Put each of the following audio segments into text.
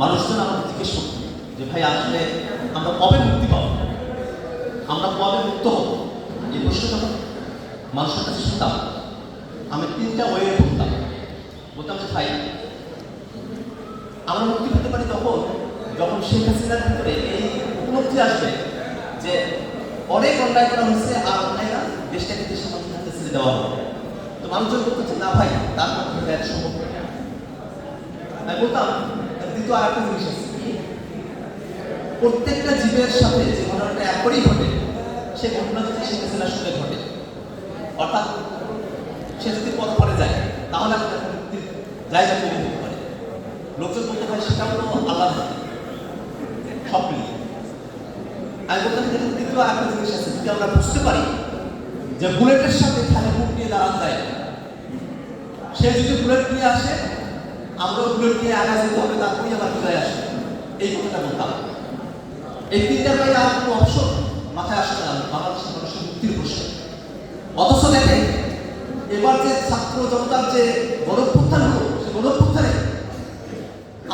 মানুষজন আমাদের জিজ্ঞেস করত যে, ভাই, আসলে আমরা কবে মুক্তি পাবো? আমরা কবে মুক্ত হব? এই প্রশ্ন মানুষের কাছে শুনতাম, আমি তিনটা ওয়ে বলতাম। বলতাম ভাই, আমরা মুক্তি পেতে পারি তখন যখন শেখ হাসিনার ভিতরে এই উপলব্ধি আসবে যে অনেক অন্যায় করা হয়েছে, আর অন্যায় না, দেশটাকে দেশের মানুষের হাতে ছেড়ে দেওয়া হবে। তো মানুষজন না ভাই, তার সম্ভব আমি বলতাম আর একটা জিনিস আছে। প্রত্যেকটা জীবের সাথে যে ঘটনাটা একবারই ঘটে, সে ঘটনা যদি শেখ হাসিনার সঙ্গে ঘটে, অর্থাৎ সে যদি পথ পরে যায়, তাহলে আমাদের জায়গা তৈরি হতে পারে। লোকজন বলতে পারে সেটা হলো আল্লাহ সব আমি বলতাম যে দ্বিতীয় একটা জিনিস আছে, যদি আমরা বুঝতে পারি যে বুলেটের সাথে খালি বুক নিয়ে দাঁড়ান যায় সে যদি বুলেট নিয়ে আসে আমরাও বুলেট নিয়ে আগায় যেতে হবে, তারপরেই আবার বিদায় আসবে। এই কথাটা বলতাম এই তিনটার বাইরে আর কোনো অপশন মাথায় আসছে না, বাংলাদেশের মানুষের মুক্তির প্রশ্নে। অথচ দেখেন, এবার যে ছাত্র জনতার যে গণপ্রত্যান হলো সে গণপ্রত্যানে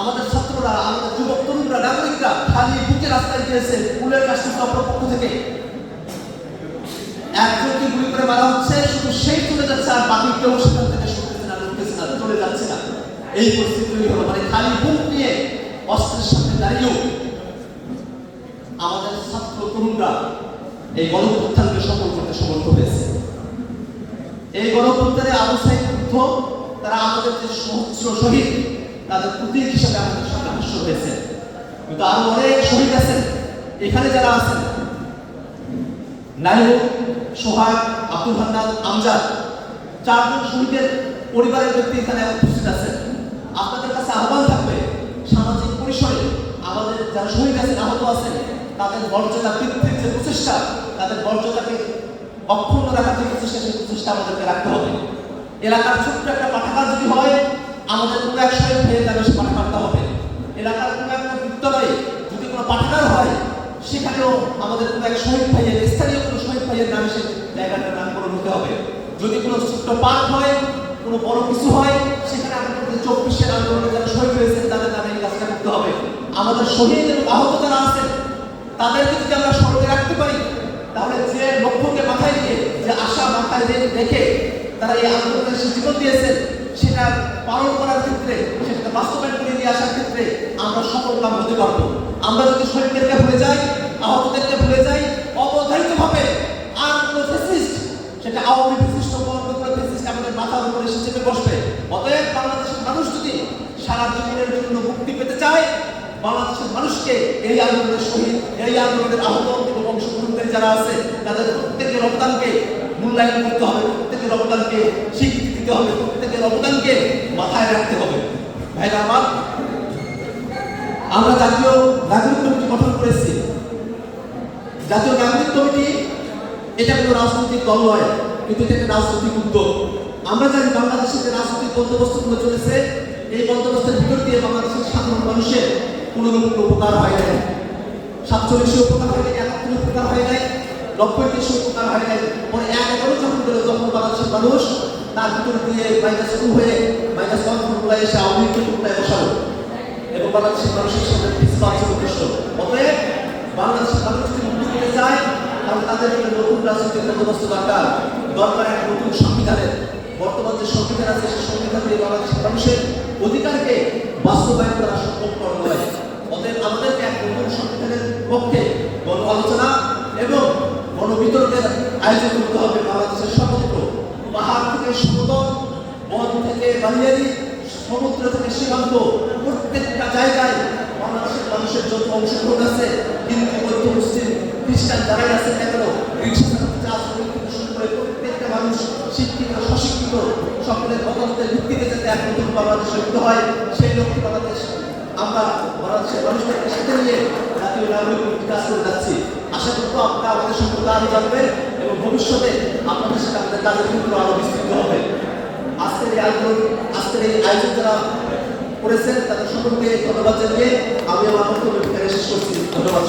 আমাদের ছাত্ররা, আমাদের যুবক তরুণরা, নাগরিকরা খালি রাস্তায় গিয়েছে পুলের কাছে অপরপক্ষ থেকে। একজনকে গুলি করে মারা হচ্ছে, শুধু সেই চলে যাচ্ছে আর বাকি কেউ সেখান থেকে সরতেছে না লড়তেছে না, চলে যাচ্ছে না। এই পরিস্থিতি হলো মানে খালি বুক নিয়ে অস্ত্রের সামনে দাঁড়িয়েও আমাদের ছাত্র তরুণরা এই গণপ্রত্যানকে সফল করতে সমর্থ হয়েছে। এই গণপ্রত্যানে আবু সাইদ তারা আমাদের যে সহস্র শহীদ, তাদের প্রতীক হিসেবে আমাদের সামনে হয়েছে। কিন্তু আরও অনেক শহীদ আছেন। এখানে যারা আছেন নাইমুল সোহাগ, আব্দুল হান্নান, আমজাদ, চারজন শহীদের পরিবারের ব্যক্তি এখানে উপস্থিত আছেন। আপনাদের কাছে আহ্বান থাকবে, সামাজিক পরিসরে আমাদের যারা শহীদ আছেন, আহত আছেন, তাদের মর্যাদা বৃদ্ধির যে প্রচেষ্টা, তাদের মর্যাদাকে অক্ষুণ্ণ রাখার যে প্রচেষ্টা, সেই প্রচেষ্টা আমাদেরকে রাখতে হবে। এলাকার ছোট্ট একটা পাঠাগার যদি হয় আমাদের কোনো এক শহীদ হয়ে যাবে সে পাঠাগারটা হবে এলাকার কোনো একটা বিদ্যালয়ে যদি কোনো পাঠাগার হয়, সেখানেও আমাদের কোনো এক শহীদ ভাইয়ের, স্থানীয় কোনো শহীদ ভাইয়ের নামে সে জায়গাটার নামকরণ হতে হবে। যদি কোনো ছোট্ট পার্ক হয়, কোনো বড় কিছু হয়, সেখানে আমাদের চব্বিশের আন্দোলনে যারা শহীদ হয়েছেন, তাদের নামে এই কাজটা করতে হবে। আমাদের শহীদ এবং আহত যারা আছেন, তাদেরকে যদি আমরা স্মরণে রাখতে পারি, তাহলে যে লক্ষ্যকে মাথায় নিয়ে, যে আশা মাথায় রে- রেখে তারা এই আন্দোলনে সে জীবন দিয়েছেন, সেটা পালন করার ক্ষেত্রে সেটা বাস্তবায়ন করে নিয়ে আসার ক্ষেত্রে আমরা সফল কাম হতে পারব। আমরা যদি শহীদদেরকে ভুলে যাই, আহতদেরকে ভুলে যাই, অবধারিতভাবে আর কোনো সেটা আওয়ামী অন্য কোনো ফেসিস্ট আমাদের মাথার উপরে এসে চেপে বসবে। অতএব বাংলাদেশের মানুষ যদি সারা জীবনের জন্য মুক্তি পেতে চায়, বাংলাদেশের মানুষকে এই আন্দোলনের শহীদ, এই আন্দোলনের আহত এবং অংশগ্রহণকারী যারা আছে, তাদের প্রত্যেকের অবদানকে মূল্যায়ন করতে হবে, প্রত্যেকের অবদানকে স্বীকৃতি দিতে হবে, প্রত্যেকের অবদানকে মাথায় রাখতে হবে। ভাইরা আমার আমরা জাতীয় নাগরিক কমিটি গঠন করেছি। জাতীয় নাগরিক কমিটি, এটা কোনো রাজনৈতিক দল নয়, কিন্তু এটা একটা রাজনৈতিক উদ্যোগ। আমরা জানি বাংলাদেশের যে রাজনৈতিক বন্দোবস্তগুলো চলেছে, এই বন্দোবস্তের ভিতর দিয়ে বাংলাদেশের সাধারণ মানুষের কোনো রকম উপকার হয় নাই। সাতচল্লিশে উপকার হয় নাই, একাত্তরে উপকার হয় নাই নব্বই দেশে উপকার হয় নাই, পরে এক এগারো যখন গেল তখন বাংলাদেশের মানুষ তার ভিতর দিয়ে মাইনাস টু হয়ে মাইনাস ওয়ান ফর্মুলায় এসে আওয়ামী লীগকে বসালো। বাংলাদেশের মানুষের সামনে পিসপাচ্ছ উদ্দেশ্য অতএব বাংলাদেশের মানুষ যদি মুক্তি পেতে চায় তাদের জন্য নতুন রাজনৈতিক বন্দোবস্ত দরকার। দরকার একটা নতুন সংবিধানের। বর্তমান যে সংবিধান আছে, সেই সংবিধান দিয়ে বাংলাদেশের মানুষের অধিকারকে বাস্তবায়ন করা সম্ভবপর নয় অতএব আমাদেরকে এক নতুন সংবিধানের পক্ষে গণ আলোচনা এবং গণবিতর্কের আয়োজন করতে হবে বাংলাদেশের সর্বত্র। পাহাড় থেকে সমতল, বন থেকে বালিয়ারি সমুদ্র থেকে সীমান্ত প্রত্যেকটা জায়গায় বাংলাদেশের মানুষের জন্য অংশগ্রহণ আছে, হিন্দু, বৌদ্ধ, মুসলিম, খ্রিস্টান যারাই আছে কেন প্রত্যেকটা মানুষ শিক্ষিত, সশিক্ষিত, সকলের মতামতের ভিত্তিতে যাতে এক নতুন হইতে হয়, সেই লক্ষ্যে বাংলাদেশ আমরা বাংলাদেশের মানুষদেরকে সাথে নিয়ে জাতীয় নাগরিক কাজ করে যাচ্ছি। আশা করব আপনারা আমাদের সম্পর্কে আরও জানবেন এবং ভবিষ্যতে আপনাদের সাথে আমাদের কাজের ক্ষেত্র আরও বিস্তৃত হবে। আজকের এই এই আয়োজন যারা করেছেন তাদের সকলকে ধন্যবাদ জানিয়ে আমি আমার বক্তব্য শেষ করছি ধন্যবাদ।